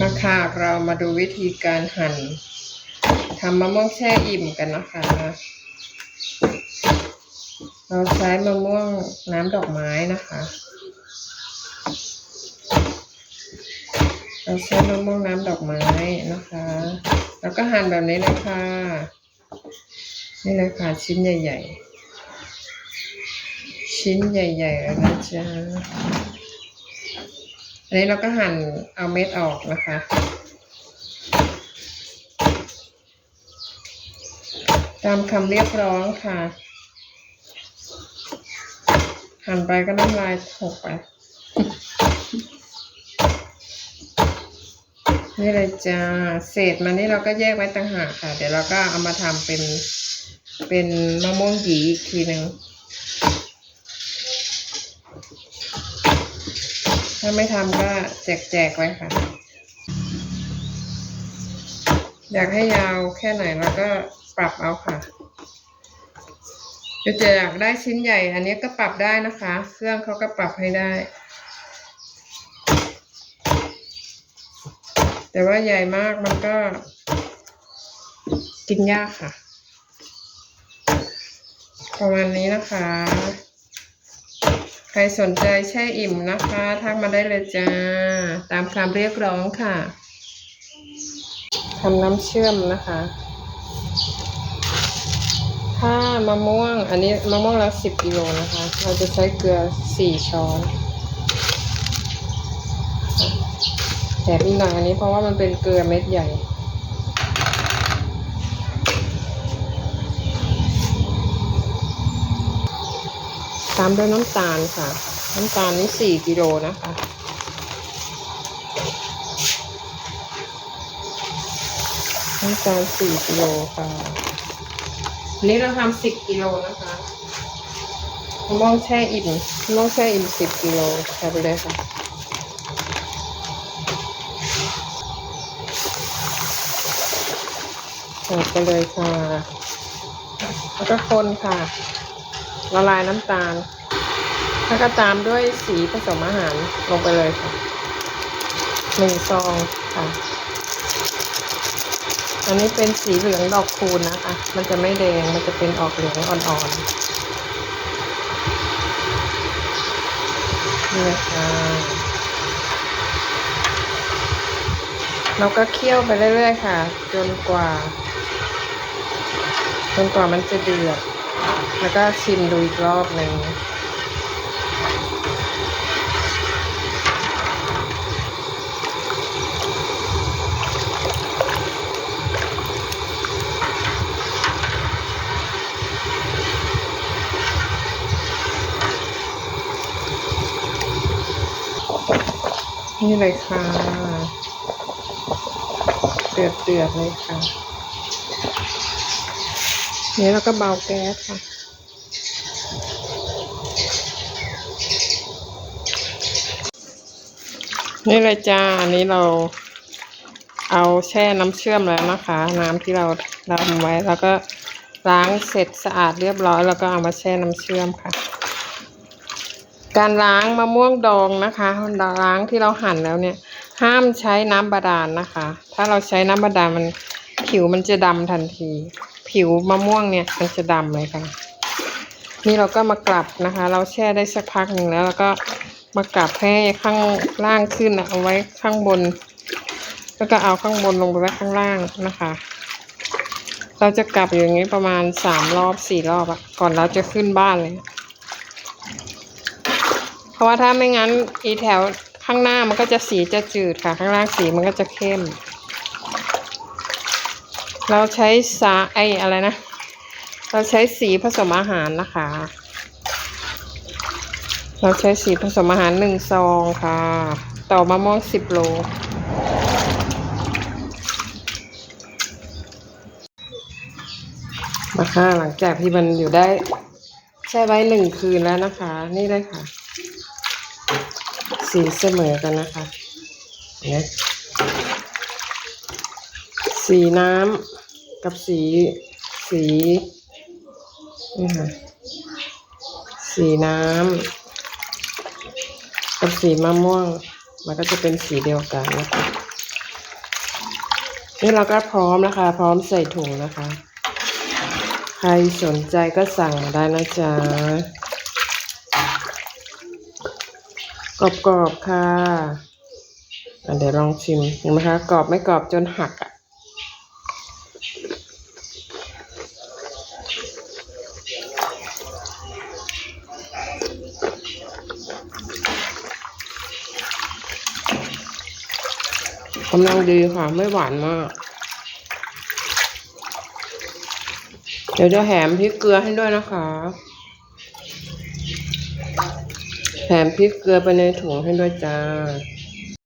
มาค่ะเรามาดูวิธีการหั่นทำมะม่วงแช่อิ่มกันนะคะ เราใช้มะม่วงน้ำดอกไม้นะคะ เราใช้มะม่วงน้ำดอกไม้นะคะ แล้วก็หั่นแบบนี้เลยค่ะ นี่เลยค่ะชิ้นใหญ่ ๆ ชิ้นใหญ่ๆแล้วนะจ๊ะ นนี้เราก็หั่นเอาเม็ดออกนะคะ ตามคำเรียกร้องค่ะ หั่นไปก็น้ำลายหกไปนี่เลยจ้า เศษมันนี่เราก็แยกไว้ต่างหากค่ะ เดี๋ยวเราก็เอามาทำเป็นเป็นมะม่วงหยีอีกทีหนึ่ง ถ้าไม่ทำก็แจกๆไว้ค่ะ อยากให้ยาวแค่ไหนเราก็ปรับเอาค่ะจะจะอยากได้ชิ้นใหญ่ อันนี้ก็ปรับได้นะคะ เครื่องเขาก็ปรับให้ได้ แต่ว่าใหญ่มากมันก็ กินยากค่ะ ประมาณนี้นะคะ รสนใจแช่อิ่มนะคะทักมาได้เลยจ้า ตามคำเรียกร้องค่ะทำน้ำเชื่อมนะคะ ถ้ามะม่วงอันนี้มะม่วงละสิบกิโลนะคะ เราจะใช้เกลือสี่ช้อนแถมอีกหน่อยอันนี้เพราะว่ามันเป็นเกลือเม็ดใหญ่ ตามด้วยน้ำตาลค่ะ น้ำตาลนี่สี่กิโลนะคะ น้ำตาลสี่กิโลค่ะอันนี้เราทำสิบกิโลนะคะมะม่วงแช่อิ่มมะม่วงแช่อิ่มสิบกิโลใส่ไปเลยค่ะใส่ไปเลยค่ะ แล้วก็คนค่ะ ละลายน้ำตาล แล้วก็ตามด้วยสีผสมอาหารลงไปเลยค่ะหนึ่งซองค่ะ อันนี้เป็นสีเหลืองดอกคูณนะคะ มันจะไม่แดง มันจะเป็นออกเหลืองอ่อนๆ นี่เลยค่ะเราก็เคี่ยวไปเรื่อยๆค่ะ จนกว่า จนกว่ามันจะเดือด แล้วก็ชิมดูอีกรอบหนึ่งนี่เลยค่ะ เดือดเดือดๆเลยค่ะ นี้เราก็เบาแก๊สค่ะนี่เลยจ้า อันนี้เราเอาแช่น้ำเชื่อมแล้วนะคะ น้ำที่เราเราทำไว้ แล้วก็ล้างเสร็จสะอาดเรียบร้อย แล้วก็เอามาแช่น้ำเชื่อมค่ะ การล้างมะม่วงดองนะคะล้างที่เราหั่นแล้วเนี่ย ห้ามใช้น้ำบาดาลนะคะ ถ้าเราใช้น้ำบาดาลมันผิวมันจะดำทันที ผิวมะม่วงเนี่ยมันจะดำเลยค่ะ นี่เราก็มากลับนะคะ เราแช่ได้สักพักหนึ่งแล้วเราก็มากลับให้ข้างล่างขึ้นนะเอาไว้ข้างบน แล้วก็เอาข้างบนลงไปไว้ข้างล่างนะคะ เราจะกลับอยู่อย่างนี้ประมาณสามรอบสี่รอบอะก่อนเราจะขึ้นบ้านเลย เพราะว่าถ้าไม่งั้นอีแถวข้างหน้ามันก็จะสีจะจืดค่ะ ข้างล่างสีมันก็จะเข้ม เราใช้สาไออะไรนะ เราใช้สีผสมอาหารนะคะ เราใช้สีผสมอาหารหนึ่งซองค่ะ ต่อมะม่วงสิบโลมาค่ะหลังจากที่มันอยู่ได้แช่ไว้หนึ่งคืนแล้วนะคะ นี่เลยค่ะ สีเสมอกันนะคะ เนี่ย สีน้ำกับสี สีนี่ค่ะสีน้ำกับสีมะม่วง มันก็จะเป็นสีเดียวกันนะคะนี่เราก็พร้อมนะคะ พร้อมใส่ถุงนะคะ ใครสนใจก็สั่งมาได้นะจ๊ะกรอบๆค่ะเดี๋ยวลองชิมเห็นไหมคะกรอบไม่กรอบจนหักอะ กำลังดีค่ะ ไม่หวานมาก เดี๋ยวจะแถมพริกเกลือให้ด้วยนะคะแถมพริกเกลือไปในถุงให้ด้วยจ้า